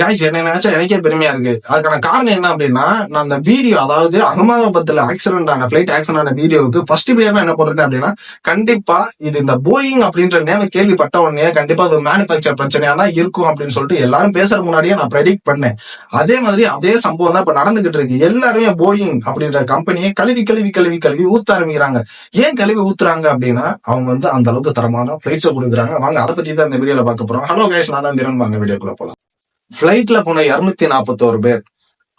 Guys என்ன நினைச்சா எனக்கே பெருமையா இருக்கு. அதுக்கான காரணம் என்ன அப்படின்னா நான் அந்த வீடியோ அதாவது அகமதாபாத்ல ஆக்சிடென்ட் ஆன பிளைட் ஆக்சிடென்ட் ஆன வீடியோவுக்கு ஃபர்ஸ்ட் வீடியோ என்ன போட்டிருக்கேன் அப்படின்னா கண்டிப்பா இது இந்த போயிங் அப்படின்ற நேம கேள்விப்பட்ட உடனே கண்டிப்பா அது மேனுபேக்சர் பிரச்சனையா தான் இருக்கும் அப்படின்னு சொல்லிட்டு எல்லாரும் பேசுறதுக்கு முன்னாடியே நான் ப்ரெடிக்ட் பண்ணேன். அதே மாதிரி அதே சம்பவம் தான் இப்ப நடந்துகிட்டு இருக்கு. எல்லாருமே போயிங் அப்படின்ற கம்பெனியை கழுவி கழுவி கழுவி கழுவி ஊத்த ஆரம்பிக்கிறாங்க. ஏன் கழுவி ஊத்துறாங்க அப்படின்னா அவங்க வந்து அந்த அளவுக்கு தரமான பிளைட்ஸை கொடுக்குறாங்க. வாங்க அதை பத்தி தான் இந்த வீடியோல பார்க்க போறோம். ஹலோ கைஸ் நான் தான் திறன் வாங்க வீடியோக்குள்ள போலாம். ஃபிளைட்ல போன இருநூத்தி நாற்பத்தோரு பேர்.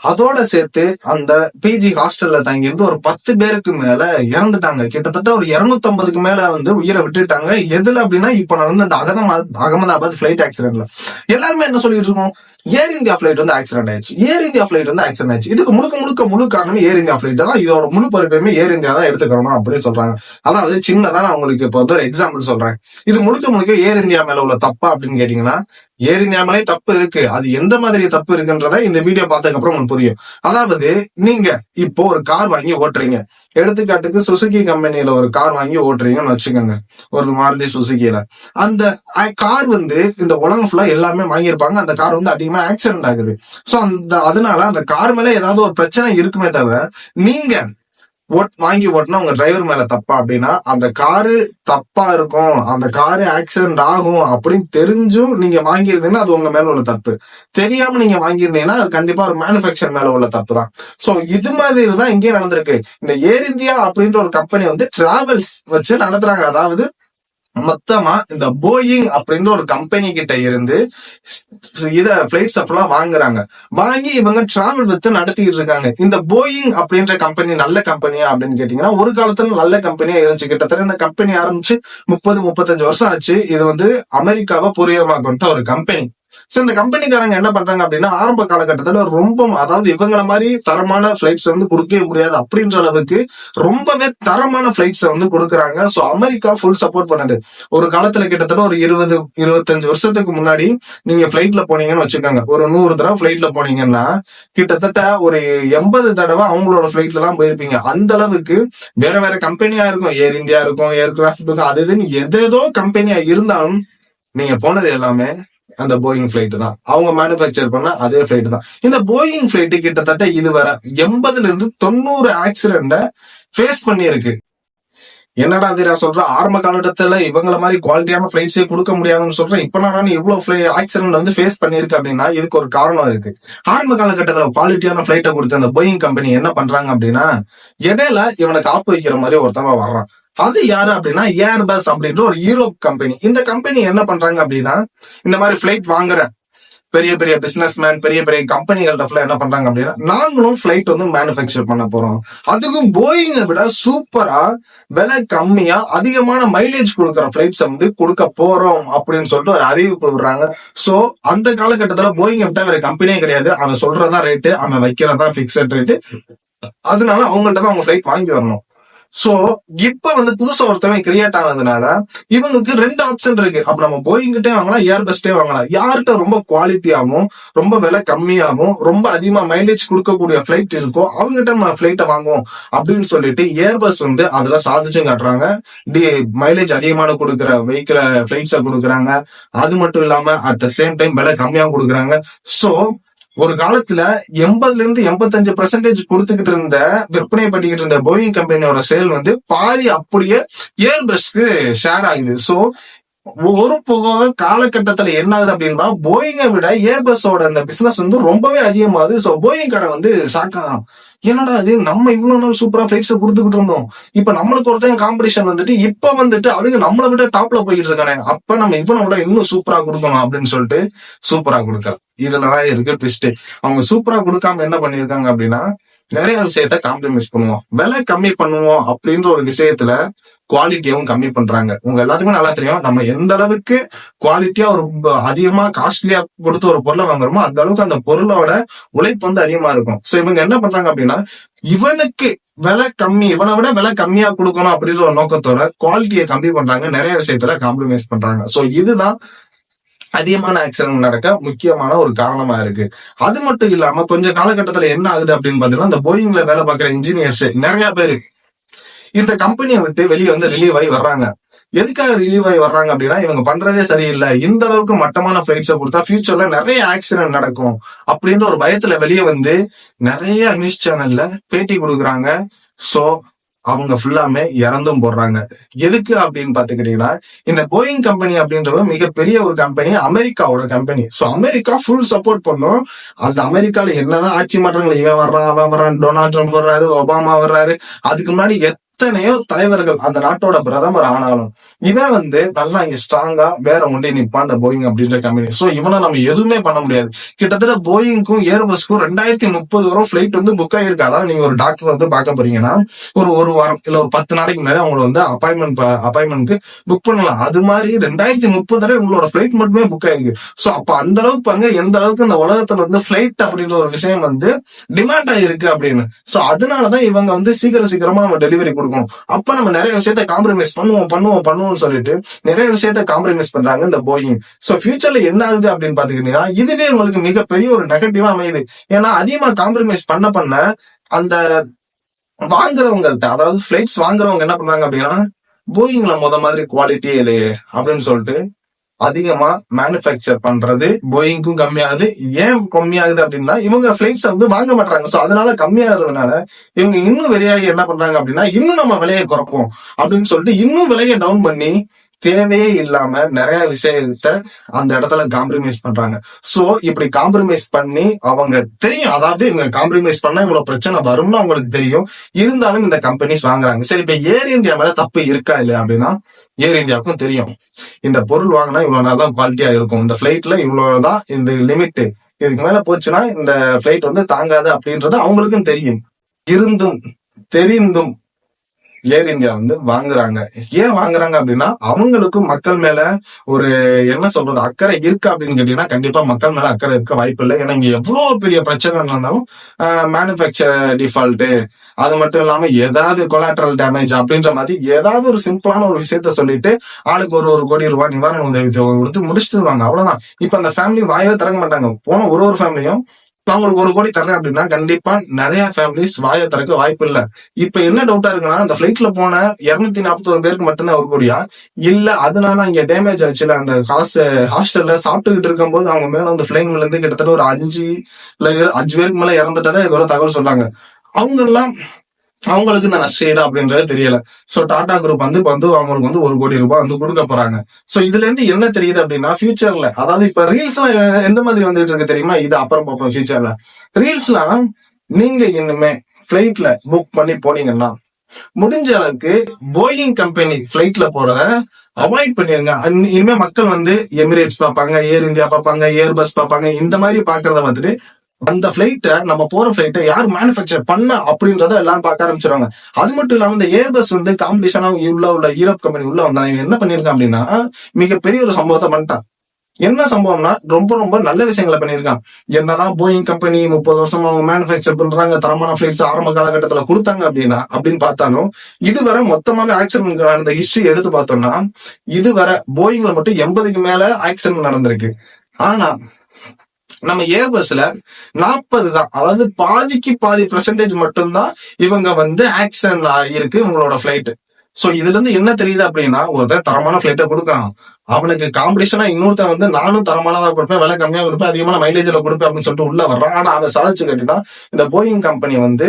அதோட சேர்த்து அந்த பிஜி ஹாஸ்டல்ல தங்கி இருந்து ஒரு பத்து பேருக்கு மேல இறந்துட்டாங்க. கிட்டத்தட்ட ஒரு இருநூத்தி ஐம்பதுக்கு மேல வந்து உயிரை விட்டுட்டாங்க. எதுல அப்படின்னா இப்ப நடந்த அந்த அகமதாபாத் அகமதாபாத் பிளைட் ஆக்சிடென்ட்ல எல்லாருமே என்ன சொல்லிட்டு இருக்கோம்? ஏர் இந்தியா ஃபிளைட் வந்து ஆக்சிடென்ட் ஆயிடுச்சு. ஏர் இந்தியா ஃபிளைட் வந்து ஆக்சிடென்ட் ஆயிடுச்சு. இதுக்கு முழுக்க முழுக்க முழு காரணமே ஏர் இந்தியா ஃபிளைட் தான். இதோட முழு பொறுப்பையுமே ஏர் இந்தியா தான் எடுத்துக்கணும் அப்படின்னு சொல்றாங்க. அதாவது சின்னதா நான் உங்களுக்கு இப்போ வந்து ஒரு எக்ஸாம்பிள் சொல்றேன். இது முழுக்க முழுக்க ஏர் இந்தியா மேல உள்ள தப்பா அப்படின்னு கேட்டீங்கன்னா ஏர் இந்தியா மேலே தப்பு இருக்கு. அது எந்த மாதிரி தப்பு இருக்குன்றத இந்த வீடியோ பார்த்ததுக்கு அப்புறம் உங்களுக்கு புரியும். அதாவது நீங்க இப்போ ஒரு கார் வாங்கி ஓட்டுறீங்க. எடுத்துக்காட்டுக்கு சுசுகி கம்பெனில ஒரு கார் வாங்கி ஓட்டுறீங்கன்னு வச்சுக்கோங்க. ஒரு மாருதி சுசுகியில அந்த கார் வந்து இந்த உலகம் ஃபுல்லா எல்லாருமே வாங்கியிருப்பாங்க. அந்த கார் வந்து அதிகமா ஆக்சிடென்ட் ஆகுது. சோ அந்த அதனால அந்த கார் மேல ஏதாவது ஒரு பிரச்சனை இருக்குமே தவிர நீங்க ஓட் வாங்கி ஓட்டினா உங்க டிரைவர் மேல தப்பா. அப்படின்னா அந்த காரு தப்பா இருக்கும். அந்த காரு ஆக்சிடென்ட் ஆகும் அப்படின்னு தெரிஞ்சும் நீங்க வாங்கியிருந்தீங்கன்னா அது உங்க மேல உள்ள தப்பு. தெரியாம நீங்க வாங்கியிருந்தீங்கன்னா அது கண்டிப்பா ஒரு மேனுபேக்சர் மேல உள்ள தப்பு தான் சோ இது மாதிரி தான் இங்கேயே நடந்திருக்கு. இந்த ஏர் இந்தியா அப்படின்ற ஒரு கம்பெனி வந்து டிராவல்ஸ் வச்சு நடத்துறாங்க. அதாவது மொத்தமா இந்த போயிங் அப்படின்ற ஒரு கம்பெனி கிட்ட இருந்து இத பிளைட்ஸ் அப்பெல்லாம் வாங்குறாங்க. வாங்கி இவங்க டிராவல் வித்து நடத்திட்டு இருக்காங்க. இந்த போயிங் அப்படின்ற கம்பெனி நல்ல கம்பெனியா அப்படின்னு கேட்டீங்கன்னா ஒரு காலத்துல நல்ல கம்பெனியா இருந்துச்சு. கிட்டத்தட்ட இந்த கம்பெனி ஆரம்பிச்சு முப்பது முப்பத்தஞ்சு வருஷம் ஆச்சு. இது வந்து அமெரிக்காவை பூர்வமாக கொண்ட ஒரு கம்பெனி சோ இந்த கம்பெனிக்காரங்க என்ன பண்றாங்க அப்படின்னா ஆரம்ப காலகட்டத்துல ரொம்ப அதாவது இவங்களை மாதிரி தரமான பிளைட்ஸ் வந்து கொடுக்கவே முடியாது அப்படின்ற அளவுக்கு ரொம்பவே தரமான பிளைட்ஸ் வந்து கொடுக்குறாங்க. சோ அமெரிக்கா ஃபுல் சப்போர்ட் பண்ணுது. ஒரு காலத்துல கிட்டத்தட்ட ஒரு இருபது இருபத்தஞ்சு வருஷத்துக்கு முன்னாடி நீங்க பிளைட்ல போனீங்கன்னு வச்சுக்கோங்க. ஒரு நூறு தடவை பிளைட்ல போனீங்கன்னா கிட்டத்தட்ட ஒரு எண்பது தடவை அவங்களோட பிளைட்ல தான் போயிருப்பீங்க. அந்த அளவுக்கு வேற வேற கம்பெனியா இருக்கும். ஏர் இந்தியா இருக்கும் ஏர்கிராஃப்ட் இருக்கும். அது இதுன்னு எதேதோ கம்பெனியா இருந்தாலும் நீங்க போனது எல்லாமே அந்த போயிங் ஃபிளைட் தான். அவங்க மேனுபேக்சர் பண்ண அதே ஃபிளைட் தான். இந்த போயிங் ஃபிளைட் கிட்டத்தட்ட இதுவரை எண்பதுல இருந்து தொண்ணூறு ஆக்சிடென்ட ஃபேஸ் பண்ணியிருக்கு. என்னடா தீரா சொல்ற? ஆரம்ப காலகட்டத்துல இவங்கள மாதிரி குவாலிட்டியான ஃபிளைட்ஸே கொடுக்க முடியாதுன்னு சொல்றேன் இப்ப நான் இவ்வளவு ஆக்சிடென்ட் வந்து ஃபேஸ் பண்ணிருக்கு அப்படின்னா இதுக்கு ஒரு காரணம் இருக்கு. ஆரம்ப காலகட்டத்துல குவாலிட்டியான ஃபிளைட்டை கொடுத்த அந்த போயிங் கம்பெனி என்ன பண்றாங்க அப்படின்னா இடையில இவனுக்கு ஆப்பு வைக்கிற மாதிரி ஒருத்தவங்க வர்றான். அது யாரு அப்படின்னா ஏர்பஸ் அப்படின்ற ஒரு யூரோப் கம்பெனி இந்த கம்பெனி என்ன பண்றாங்க அப்படின்னா இந்த மாதிரி பிளைட் வாங்குற பெரிய பெரிய பிசினஸ் மேன் பெரிய பெரிய கம்பெனிகள்ட்ட என்ன பண்றாங்க அப்படின்னா நாங்களும் பிளைட் வந்து மேனுபேக்சர் பண்ண போறோம். அதுக்கும் போயிங்கை விட சூப்பரா விலை கம்மியா அதிகமான மைலேஜ் கொடுக்குற பிளைட்ஸ் வந்து கொடுக்க போறோம் அப்படின்னு சொல்லிட்டு ஒரு அறிவிப்பு விடுறாங்க சோ அந்த காலகட்டத்துல போயிங் விட்டா வேற கம்பெனியே கிடையாது. அவன் சொல்றதா ரேட்டு அவன் வைக்கிறதா பிக்சட் ரேட்டு அதனால அவங்கள்ட்ட தான் அவங்க பிளைட் வாங்கி வரணும். சோ இப்ப வந்து புதுசா ஒருத்தவன் கிரியேட் ஆனதுனால இவங்களுக்கு ரெண்டு ஆப்ஷன் இருக்கு. அப்ப நம்ம போயிங்கிட்டே வாங்கலாம் ஏர் பெஸ்டே வாங்கலாம். யார்கிட்ட ரொம்ப குவாலிட்டியாவும் ரொம்ப விலை கம்மியாகவும் ரொம்ப அதிகமா மைலேஜ் கொடுக்கக்கூடிய ஃபிளைட் இருக்கோ அவங்ககிட்ட நம்ம ஃபிளைட்டை வாங்குவோம் அப்படின்னு சொல்லிட்டு ஏர் பஸ் வந்து அதுல சாதிச்சும் காட்டுறாங்க. டி மைலேஜ் அதிகமான கொடுக்குற வெஹிக்கிள ஃபிளைட்ஸை கொடுக்குறாங்க. அது மட்டும் இல்லாம அட் த சேம் டைம் விலை கம்மியாவும் கொடுக்குறாங்க. சோ ஒரு காலத்துல எண்பதுல இருந்து எண்பத்தஞ்சு பெர்சன்டேஜ் கொடுத்துக்கிட்டு இருந்த விற்பனை பண்ணிக்கிட்டு இருந்த போயிங் கம்பெனியோட சேல் வந்து பாதி அப்படியே ஏர்பஸ்க்கு ஷேர் ஆகுது. சோ ஒரு போக காலகட்டத்துல என்ன ஆகுது அப்படின்னா போயிங்கை விட ஏர்பஸோட அந்த பிசினஸ் வந்து ரொம்பவே அதிகமாகுது. சோ போயிங்காரன் வந்து ஷாக் ஆகும் என்னடா அது நம்ம இவ்வளவு நாள் சூப்பரா பிரைட்ஸ் கொடுத்துக்கிட்டு இருந்தோம். இப்ப நம்மளுக்கு ஒருத்தன் காம்படிஷன் வந்துட்டு இப்ப வந்துட்டு அதுங்க நம்மளை விட டாப்ல போயிட்டு இருக்கானே. அப்ப நம்ம இவனை விட இன்னும் சூப்பரா கொடுக்கணும் அப்படின்னு சொல்லிட்டு சூப்பரா கொடுக்கலாம் இதுலதான் இருக்கு ட்விஸ்ட் அவங்க சூப்பரா கொடுக்காம என்ன பண்ணிருக்காங்க அப்படின்னா நிறைய விஷயத்த காம்ப்ரமைஸ் பண்ணுவோம். விலை கம்மி பண்ணுவோம் அப்படின்ற ஒரு விஷயத்துல குவாலிட்டியாவும் கம்மி பண்றாங்க. உங்க எல்லாத்துக்குமே நல்லா தெரியும். நம்ம எந்த அளவுக்கு குவாலிட்டியா ஒரு அதிகமா காஸ்ட்லியா கொடுத்து ஒரு பொருளை வாங்குறோமோ அந்த அளவுக்கு அந்த பொருளோட உழைப்பு வந்து அதிகமா இருக்கும். சோ இவங்க என்ன பண்றாங்க அப்படின்னா இவனுக்கு விலை கம்மி இவனை விட விலை கம்மியா கொடுக்கணும் அப்படின்ற ஒரு நோக்கத்தோட குவாலிட்டியை கம்மி பண்றாங்க. நிறைய விஷயத்துல காம்ப்ரமைஸ் பண்றாங்க. சோ இதுதான் அதிகமான ஆக்சிடென்ட் நடக்க முக்கியமான ஒரு காரணமா இருக்கு. அது மட்டும் இல்லாம கொஞ்சம் காலகட்டத்துல என்ன ஆகுது அப்படின்னு பாத்தீங்கன்னா இந்த போயிங்ல வேலை பார்க்குற இன்ஜினியர்ஸ் நிறைய பேரு இந்த கம்பெனியை விட்டு வெளியே வந்து ரிலீவ் ஆகி வர்றாங்க. எதுக்காக ரிலீவ் ஆகி வர்றாங்க அப்படின்னா இவங்க பண்றதே சரியில்லை. இந்த அளவுக்கு மட்டமான ஃபிளைட்ஸை கொடுத்தா ஃபியூச்சர்ல நிறைய ஆக்சிடென்ட் நடக்கும். அப்படின்ற ஒரு பயத்துல வெளியே வந்து நிறைய நியூஸ் சேனல்ல பேட்டி கொடுக்குறாங்க. சோ அவங்க ஃபுல்லாமே இறந்தும் போடுறாங்க. எதுக்கு அப்படின்னு பாத்துக்கிட்டீங்கன்னா இந்த போயிங் கம்பெனி அப்படின்றது மிகப்பெரிய ஒரு கம்பெனி அமெரிக்காவோட company so America full support பண்ணும். அந்த அமெரிக்கால என்னதான் ஆட்சி மாற்றங்கள் இவன் வர்றான் அவன் வர்றான் டொனால்ட் ட்ரம்ப் வர்றாரு ஒபாமா வர்றாரு அதுக்கு முன்னாடி எத்தனையோ தலைவர்கள் அந்த நாட்டோட பிரதமர் ஆனாலும் இவன் வந்து நல்லா இங்க ஸ்ட்ராங்கா வேற ஒன்றே நிப்பான் அந்த போயிங் அப்படின்ற கம்பெனி சோ இவனை நம்ம எதுவுமே பண்ண முடியாது. கிட்டத்தட்ட போயிங்க்கும் ஏர்பஸ்க்கும் ரெண்டாயிரத்தி முப்பது வரும் ஃபிளைட் வந்து புக் ஆயிருக்கு அதான் நீங்க ஒரு டாக்டர் வந்து பார்க்க போறீங்கன்னா ஒரு ஒரு வாரம் இல்ல ஒரு பத்து நாளைக்கு முன்னாடி அவங்கள வந்து அப்பாயின்மெண்ட் அப்பாயின்மெண்ட்க்கு புக் பண்ணலாம். அது மாதிரி ரெண்டாயிரத்தி முப்பது வரை உங்களோட ஃபிளைட் மட்டுமே புக் ஆயிருக்கு சோ அப்ப அந்த அளவுக்கு பாங்க எந்த அளவுக்கு இந்த உலகத்துல வந்து ஃபிளைட் அப்படின்ற ஒரு விஷயம் வந்து டிமாண்ட் ஆயிருக்கு அப்படின்னு. சோ அதனாலதான் இவங்க வந்து சீக்கிரம் சீக்கிரமா நம்ம டெலிவரி கொடுக்கணும் அப்ப நம்ம நிறைய விஷயத்த காம்ப்ரமைஸ் பண்ணுவோம் பண்ணுவோம் பண்ணுவோம்னு சொல்லிட்டு நிறைய விஷயத்த காம்ப்ரமைஸ் பண்றாங்க இந்த போயிங் சோ ஃபியூச்சர்ல என்ன ஆகுது அப்படின்னு பாத்துக்கிட்டீங்கன்னா இதுவே உங்களுக்கு மிகப்பெரிய ஒரு நெகட்டிவா அமையுது. ஏன்னா அதிகமா காம்ப்ரமைஸ் பண்ண பண்ண அந்த வாங்குறவங்கள்ட்ட அதாவது பிளைட்ஸ் வாங்குறவங்க என்ன பண்ணுவாங்க அப்படின்னா போயிங்ல முத மாதிரி குவாலிட்டியே இல்லையே அப்படின்னு சொல்லிட்டு அதிகமா மேனுஃபேக்சர் பண்றது போயிங்க்கும் கம்மியாகுது. ஏன் கம்மியாகுது அப்படின்னா இவங்க பிளைட்ஸ் வந்து வாங்க மாட்டாங்க சோ அதனால கம்மியாகிறதுனால இவங்க இன்னும் வெளியாகி என்ன பண்றாங்க அப்படின்னா இன்னும் நம்ம விலையை குறைப்போம் அப்படின்னு சொல்லிட்டு இன்னும் விலையை டவுன் பண்ணி தேவையே இல்லாம நிறைய விஷயத்த அந்த இடத்துல காம்ப்ரமைஸ் பண்றாங்க. சோ இப்படி காம்ப்ரமைஸ் பண்ணி அவங்க தெரியும். அதாவது இவங்க காம்ப்ரமைஸ் பண்ணா இவ்வளவு பிரச்சனை வரும்னு அவங்களுக்கு தெரியும். இருந்தாலும் இந்த கம்பெனிஸ் வாங்குறாங்க. சரி இப்ப ஏர் இந்தியா மேல தப்பு இருக்கா இல்லையா அப்படின்னா ஏர் இந்தியாவுக்கும் தெரியும். இந்த பொருள் வாங்கினா இவ்வளவு நாள் தான் குவாலிட்டியா இருக்கும். இந்த பிளைட்ல இவ்வளவுதான் இந்த லிமிட் இதுக்கு மேல போச்சுன்னா இந்த பிளைட் வந்து தாங்காது அப்படின்றது அவங்களுக்கும் தெரியும். இருந்தும் தெரிந்தும் ஏர் இந்தியா வந்து வாங்குறாங்க? ஏன் வாங்குறாங்க அப்படின்னா அவங்களுக்கும் மக்கள் மேல ஒரு என்ன சொல்றது அக்கறை இருக்கு அப்படின்னு கேட்டீங்கன்னா கண்டிப்பா மக்கள் மேல அக்கறை இருக்க வாய்ப்பு இல்லை. ஏன்னா இங்க எவ்வளவு பெரிய பிரச்சனை இருந்தாலும் மேனுபேக்சர் டிஃபால்ட்டு அது மட்டும் இல்லாம ஏதாவது கொலாட்ரல் டேமேஜ் அப்படின்ற மாதிரி ஏதாவது ஒரு சிம்பிளான ஒரு விஷயத்த சொல்லிட்டு ஆளுக்கு ஒரு ஒரு கோடி ரூபாய் நிவாரண உதவி கொடுத்து முடிச்சுடுவாங்க அவ்வளவுதான். இப்ப அந்த ஃபேமிலி வாயவே திறக்க மாட்டாங்க. போன ஒரு ஒரு ஃபேமிலியும் நான் உங்களுக்கு ஒரு கோடி தரேன் அப்படின்னா கண்டிப்பா நிறைய ஃபேமிலிஸ் வாயை திறக்க வாய்ப்பு இல்லை. இப்ப என்ன டவுட்டா இருக்குன்னா அந்த ஃபிளைட்ல போன இருநூத்தி நாற்பத்தோரு பேருக்கு மட்டும்தான் ஒரு கோடியா? இல்ல அதனால அங்க டேமேஜ் ஆச்சுல அந்த காசு ஹாஸ்டல்ல சாப்பிட்டுக்கிட்டு இருக்கும்போது அவங்க மேல அந்த பிளைன் இருந்து கிட்டத்தட்ட ஒரு அஞ்சு இல்ல அஞ்சு பேருக்கு மேல இறந்துட்டதா இதோட தகவல் சொல்றாங்க. அவங்க எல்லாம் அவங்களுக்கு இந்த நஷ்டஈடு அப்படின்றது தெரியல. சோ டாடா குரூப் வந்து இப்ப வந்து அவங்களுக்கு வந்து ஒரு கோடி ரூபாய் வந்து கொடுக்க போறாங்க. சோ இதுல இருந்து என்ன தெரியுது அப்படின்னா ஃபியூச்சர்ல அதாவது இப்ப ரீல்ஸ் எந்த மாதிரி வந்துட்டு இருக்கு தெரியுமா? இது அப்புறம் பார்ப்போம் ஃபியூச்சர்ல ரீல்ஸ்லாம் நீங்க இனிமே பிளைட்ல புக் பண்ணி போனீங்கன்னா முடிஞ்ச அளவுக்கு போயிங் கம்பெனி பிளைட்ல போறத அவாய்ட் பண்ணிருங்க. இனிமே மக்கள் வந்து எமிரேட்ஸ் பார்ப்பாங்க ஏர் இந்தியா பார்ப்பாங்க ஏர் பஸ் பார்ப்பாங்க இந்த மாதிரி பாக்குறத பார்த்துட்டு அந்த ஃபிளைட்டை நம்ம போற ஃபிளைட்டை யார் மேனுஃபேக்சர் பண்ண அப்படின்றத எல்லாம் பார்க்க ஆரம்பிச்சிருவாங்க. அது மட்டும் இல்லாம இந்த ஏர்பஸ் வந்து காம்படிஷனா உள்ள உள்ள யூரோப் கம்பெனி உள்ள வந்தாங்க. என்ன பண்ணிருக்கான் அப்படின்னா மிகப்பெரிய ஒரு சம்பவத்தை பண்ணிட்டான். என்ன சம்பவம்னா ரொம்ப ரொம்ப நல்ல விஷயங்களை பண்ணியிருக்கான். என்னதான் போயிங் கம்பெனி முப்பது வருஷமா அவங்க மேனுஃபேக்சர் பண்றாங்க தரமான ஃபிளைட்ஸ் ஆரம்ப காலகட்டத்துல கொடுத்தாங்க அப்படின்னா அப்படின்னு பார்த்தாலும் இதுவரை மொத்தமாவே ஆக்சிடென்ட் நடந்த ஹிஸ்டரி எடுத்து பார்த்தோம்னா இதுவரை போயிங்ல மட்டும் எண்பதுக்கு மேல ஆக்சிடென்ட் நடந்திருக்கு. ஆனா நம்ம ஏர்பஸ்ல நாற்பது தான். அதாவது பாதிக்கு பாதி பெர்சன்டேஜ் மட்டும்தான் இவங்க வந்து ஆக்சிடென்ட் ஆகிருக்கு இவங்களோட ஃபிளைட் சோ இதுல இருந்து என்ன தெரியுது அப்படின்னா ஒருத்தர் தரமான ஃபிளைட்டை கொடுக்குறான். அவனுக்கு காம்படிஷனா இன்னொருத்தன் வந்து நானும் தரமானதா கொடுப்பேன் விலை கம்மியா கொடுப்பேன் அதிகமான மைலேஜ்ல கொடுப்பேன் அப்படின்னு சொல்லிட்டு உள்ள வர்றான். ஆனா அதை சளைச்சு கட்டினா இந்த போயிங் கம்பெனி வந்து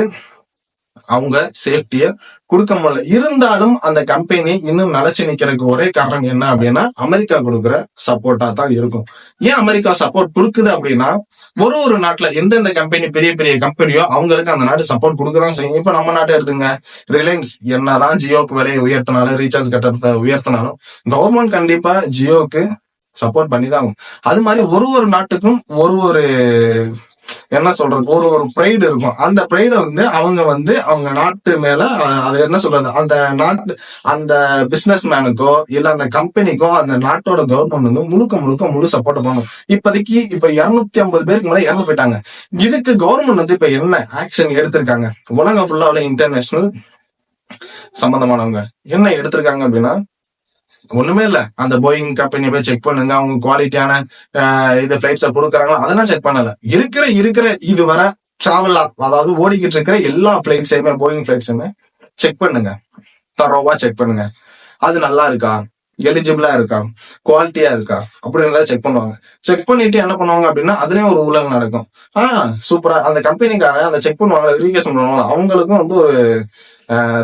அவங்க சேஃப்டிய கொடுக்க முடியல. இருந்தாலும் அந்த கம்பெனி இன்னும் நிலைச்சு நிக்கிறதுக்கு ஒரே காரணம் என்ன அப்படின்னா அமெரிக்கா கொடுக்குற சப்போர்ட்டா தான் இருக்கும். ஏன் அமெரிக்கா சப்போர்ட் கொடுக்குது அப்படின்னா ஒரு ஒரு நாட்டுல எந்தெந்த கம்பெனி பெரிய பெரிய கம்பெனியோ அவங்களுக்கு அந்த நாடு சப்போர்ட் கொடுக்கதான் செய்யும். இப்ப நம்ம நாட்டை எடுத்துங்க. ரிலையன்ஸ் என்னதான் ஜியோக்கு விலையை உயர்த்தினாலும் ரீசார்ஜ் கட்டணத்தை உயர்த்தினாலும் கவர்மெண்ட் கண்டிப்பா ஜியோக்கு சப்போர்ட் பண்ணி தான் ஆகும். அது மாதிரி ஒரு ஒரு நாட்டுக்கும் ஒரு ஒரு என்ன சொல்றது? ஒரு ஒரு ப்ரைடு இருக்கும். அந்த ப்ரைடை வந்து அவங்க வந்து அவங்க நாட்டு மேல அது என்ன சொல்றது? அந்த நாட்டு அந்த பிசினஸ் மேனுக்கோ இல்ல அந்த கம்பெனிக்கோ அந்த நாட்டோட கவர்மெண்ட் வந்து முழுக்க முழுக்க முழு சப்போர்ட் பண்ணும் இப்போதைக்கு இப்ப இருநூத்தி ஐம்பது பேருக்கு மேல இறந்து போயிட்டாங்க. இதுக்கு கவர்மெண்ட் வந்து இப்ப என்ன ஆக்ஷன் எடுத்திருக்காங்க? உலகம் ஃபுல்லா உள்ள இன்டர்நேஷனல் சம்பந்தமானவங்க என்ன எடுத்திருக்காங்க அப்படின்னா ஒண்ணுமே இல்ல. அந்த போயிங் கம்பெனி போய் செக் பண்ணுங்க. அவங்க குவாலிட்டியான இது பிளைட்ஸ கொடுக்குறாங்களா? அதெல்லாம் செக் பண்ணல. இருக்கிற இருக்கிற இது வர டிராவல் அதாவது ஓடிக்கிட்டு இருக்கிற எல்லா பிளைட்ஸையுமே போயிங் பிளைட்ஸுமே செக் பண்ணுங்க. தரோவா செக் பண்ணுங்க. அது நல்லா இருக்கா? எலிஜிபிளா இருக்கா? குவாலிட்டியா இருக்கா? அப்படின்னு செக் பண்ணுவாங்க. செக் பண்ணிட்டு என்ன பண்ணுவாங்க அப்படின்னா அதுலயும் ஒரு ஊழல் நடக்கும். ஆஹ் சூப்பரா அந்த கம்பெனிக்காரன் அந்த செக் பண்ணுவாங்க வெரிஃபிகேஷன் பண்ணுவாங்க அவங்களுக்கும் வந்து ஒரு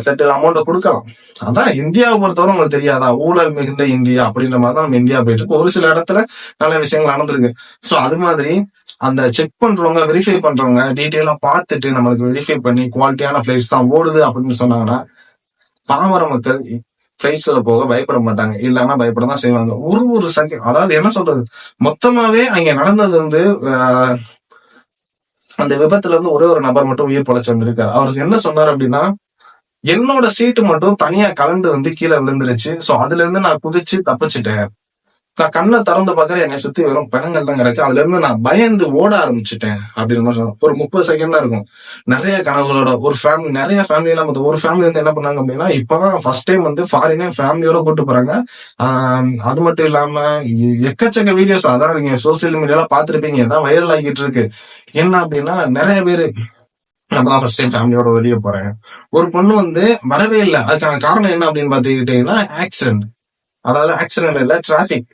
செட்டில் அமௌண்ட்டை கொடுக்கலாம். அதான் இந்தியாவை பொறுத்தவரை உங்களுக்கு தெரியாதா? ஊழல் மிகுந்த இந்தியா அப்படின்ற மாதிரி தான் நம்ம இந்தியா போயிட்டு இருக்கோம் ஒரு சில இடத்துல நல்ல விஷயங்கள் நடந்திருக்கு. சோ அது மாதிரி அந்த செக் பண்றவங்க வெரிஃபை பண்றவங்க டீட்டெயிலா பார்த்துட்டு நம்மளுக்கு வெரிஃபை பண்ணி குவாலிட்டியான ஃபிளைட்ஸ் தான் ஓடுது அப்படின்னு சொன்னாங்கன்னா பாமர மக்கள் ஃபிளைட்ஸ்ல போக பயப்பட மாட்டாங்க. இல்லைன்னா பயப்பட தான் செய்வாங்க. ஒரு ஒரு செகண்ட் அதாவது என்ன சொல்றது? மொத்தமாவே அங்க நடந்தது வந்து ஆஹ், அந்த விபத்துல இருந்து ஒரே ஒரு நபர் மட்டும் உயிர் பழச்சு வந்திருக்காரு அவர் என்ன சொன்னார் அப்படின்னா என்னோட சீட்டு மட்டும் தனியா கலண்டு வந்து கீழே விழுந்துருச்சு. சோ அதுல இருந்து நான் குதிச்சு தப்பிச்சிட்டேன். நான் கண்ணை திறந்து பார்க்கற என்னை சுத்தி வெறும் பிணங்கள் தான் கிடக்கு. அதுல இருந்து நான் பயந்து ஓட ஆரம்பிச்சிட்டேன் அப்படின்னு மாதிரி ஒரு முப்பது செகண்ட் தான் இருக்கும். நிறைய கனவுகளோட ஒரு ஃபேமிலி நிறைய ஃபேமிலி எல்லாம் ஒரு ஃபேமிலி வந்து என்ன பண்ணாங்க அப்படின்னா இப்பதான் ஃபர்ஸ்ட் டைம் வந்து ஃபாரினே ஃபேமிலியோட கூட்டு போறாங்க. ஆஹ் அது மட்டும் இல்லாம எக்கச்சக்க வீடியோஸ் அதான் நீங்க சோசியல் மீடியால பாத்திருப்பீங்க தான் வைரல் ஆகிட்டு இருக்கு. என்ன அப்படின்னா நிறைய பேரு நான் தான் ஃபர்ஸ்ட் டைம் ஃபேமிலியோட வெளியே போறேன். ஒரு பொண்ணு வந்து வரவே இல்லை. அதுக்கான காரணம் என்ன அப்படின்னு பாத்துக்கிட்டீங்கன்னா ஆக்சிடென்ட் அதாவது ஆக்சிடென்ட் இல்ல டிராபிக்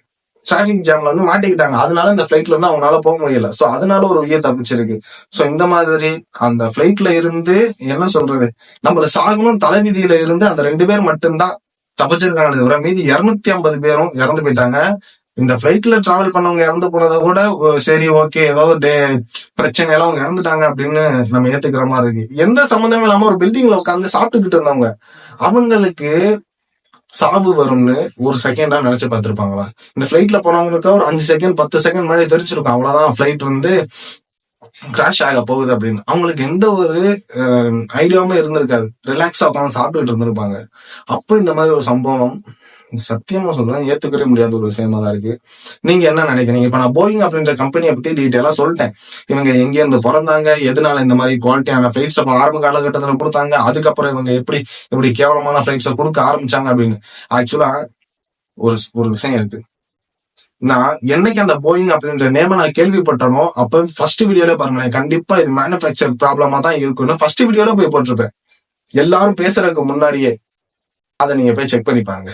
டிராபிக் ஜாம்ல வந்து மாட்டிக்கிட்டாங்க. அதனால இந்த ஃபிளைட்ல இருந்து அவங்களால போக முடியல. சோ அதனால ஒரு உயிர் தப்பிச்சிருக்கு. சோ இந்த மாதிரி அந்த ஃபிளைட்ல இருந்து என்ன சொல்றது? நம்மள சாகணும் தலைவிதியில இருந்து அந்த ரெண்டு பேர் மட்டும்தான் தப்பிச்சிருக்காங்க தவிர மீதி இருநூத்தி ஐம்பது பேரும் இறந்து போயிட்டாங்க. இந்த ஃபிளைட்ல டிராவல் பண்ணவங்க இறந்து போனதை கூட சரி ஓகே ஏதாவது டே பிரச்சனை எல்லாம் அவங்க இறந்துட்டாங்க அப்படின்னு நம்ம ஏத்துக்கிற மாதிரி இருக்கு. எந்த சம்மந்தமும் இல்லாம ஒரு பில்டிங்ல உட்காந்து சாப்பிட்டுக்கிட்டு இருந்தவங்க அவங்களுக்கு சாவு வரும்னு ஒரு செகண்டா நினைச்சு பார்த்திருப்பாங்களா? இந்த ஃபிளைட்ல போனவங்களுக்கு ஒரு அஞ்சு செகண்ட் பத்து செகண்ட் முன்னாடி தெரிஞ்சிருக்கும். அவ்வளவுதான் ஃபிளைட் வந்து கிராஷ் ஆக போகுது அப்படின்னு. அவங்களுக்கு எந்த ஒரு ஐடியாவுமே இருந்திருக்காது. ரிலாக்ஸா உட்காந்து சாப்பிட்டுட்டு இருந்திருப்பாங்க. அப்போ இந்த மாதிரி ஒரு சம்பவம் சத்தியமா சொல்றேன் ஏத்துக்கவே முடியாத ஒரு விஷயமா தான் இருக்கு. நீங்க என்ன நினைக்கிறீங்க? இப்ப நான் போயிங் அப்படின்ற கம்பெனியை பத்தி டீட்டெயிலா சொல்லிட்டேன். இவங்க எங்க இருந்து பிறந்தாங்க எதனால இந்த மாதிரி குவாலிட்டியான ஃபிளைட்ஸ் அப்ப ஆரம்ப காலகட்டத்துல கொடுத்தாங்க அதுக்கப்புறம் இவங்க எப்படி இப்படி கேவலமான ஃபிளைட்ஸை கொடுக்க ஆரம்பிச்சாங்க அப்படின்னு. ஆக்சுவலா ஒரு ஒரு விஷயம் இருக்கு. நான் என்னைக்கு அந்த போயிங் அப்படின்ற நேம நான் கேள்விப்பட்டனோ அப்ப ஃபர்ஸ்ட் வீடியோல பாருங்களேன் கண்டிப்பா இது மேனுஃபேக்சர் ப்ராப்ளமா தான் இருக்கும்னு ஃபர்ஸ்ட் வீடியோல போய் போட்டிருப்பேன். எல்லாரும் பேசுறதுக்கு முன்னாடியே அதை நீங்க போய் செக் பண்ணி பாருங்க.